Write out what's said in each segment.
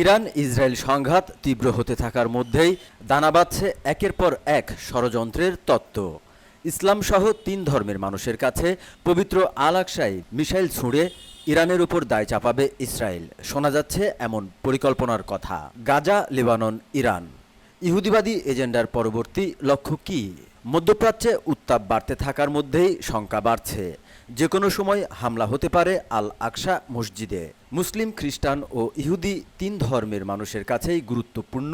Iran Israel সংঘাত তীব্র হতে থাকার মধ্যেই দানা বাঁধছে একের পর এক ষড়যন্ত্রের তত্ত্ব। ইসলাম সহ তিন ধর্মের মানুষের কাছে পবিত্র আল মিসাইল ছুঁড়ে ইরানের উপর দায় চাপাবে ইসরায়েল। শোনা যাচ্ছে এমন পরিকল্পনার কথা। Gaza, Lebanon, Iran. ইহুদিবাদী এজেন্ডার পরবর্তী লক্ষ্য কী? মধ্যপ্রাচ্যে উত্তাপ বাড়তে থাকার মধ্যেই শঙ্কা বাড়ছে। যে কোনো সময় হামলা হতে পারে আল আকসা মসজিদে। মুসলিম, খ্রিস্টান ও ইহুদি তিন ধর্মের মানুষের কাছেই গুরুত্বপূর্ণ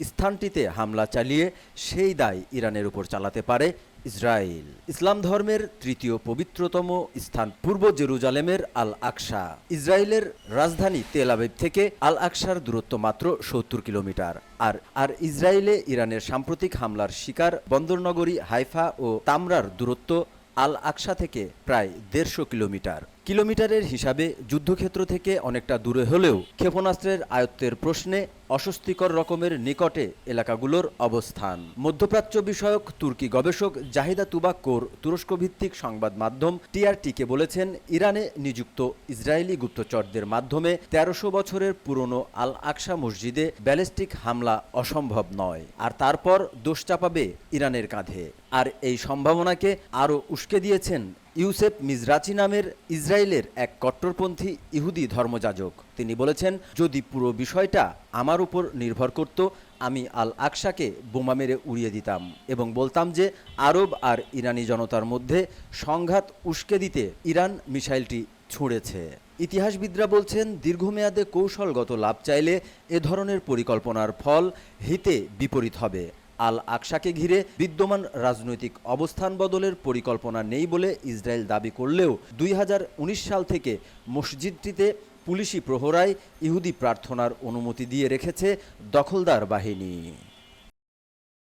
স্থানটিতে হামলা চালিয়ে সেই দায় ইরানের উপর চালাতে পারে ইসরায়েল। ইসলাম ধর্মের তৃতীয় পবিত্রতম স্থান পূর্ব জেরুজালেমের আল আকসা ইসরায়েলের রাজধানী তেল আবিব থেকে আল আকসার দূরত্ব মাত্র সত্তর কিলোমিটার। আর আর ইসরায়েলে ইরানের সাম্প্রতিক হামলার শিকার বন্দরনগরী হাইফা ও তামরার দূরত্ব আল আকসা থেকে প্রায় দেড়শো কিলোমিটার। কিলোমিটারের হিসাবে যুদ্ধক্ষেত্র থেকে অনেকটা দূরে হলেও ক্ষেপণাস্ত্রের আয়ত্তের প্রশ্নে অস্বস্তিকর রকমের নিকটে এলাকাগুলোর অবস্থান। মধ্যপ্রাচ্য বিষয়ক তুর্কি গবেষক জাহিদা তুবাক্কোর তুরস্ক ভিত্তিক সংবাদ মাধ্যম টিআরটিকে বলেছেন, ইরানে নিযুক্ত ইসরায়েলি গুপ্তচরদের মাধ্যমে তেরোশো বছরের পুরনো আল আকসা মসজিদে ব্যালিস্টিক হামলা অসম্ভব নয়, আর তারপর দোষ চাপাবে ইরানের কাঁধে। আর এই সম্ভাবনাকে আরও উস্কে দিয়েছেন ইউসেফ মিজরাচি নামের ইসরায়েলের এক কট্টরপন্থী ইহুদি ধর্মযাজক। তিনি বলেছেন, যদি পুরো বিষয়টা আমার উপর নির্ভর করত, আমি আল আকসাকে বোমা মেরে উড়িয়ে দিতাম এবং বলতাম যে আরব আর ইরানি জনতার মধ্যে সংঘাত উস্কে দিতে ইরান মিসাইলটি ছুঁড়েছে। ইতিহাসবিদরা বলছেন, দীর্ঘমেয়াদে কৌশলগত লাভ চাইলে এ ধরনের পরিকল্পনার ফল হিতে বিপরীত হবে। আল আকসাকে ঘিরে বিদ্যমান রাজনৈতিক অবস্থান বদলের পরিকল্পনা নেই বলে ইসরায়েল দাবি করলেও দুই হাজার উনিশ সাল থেকে মসজিদটিতে পুলিশি প্রহরায় ইহুদি প্রার্থনার অনুমতি দিয়ে রেখেছে দখলদার বাহিনী।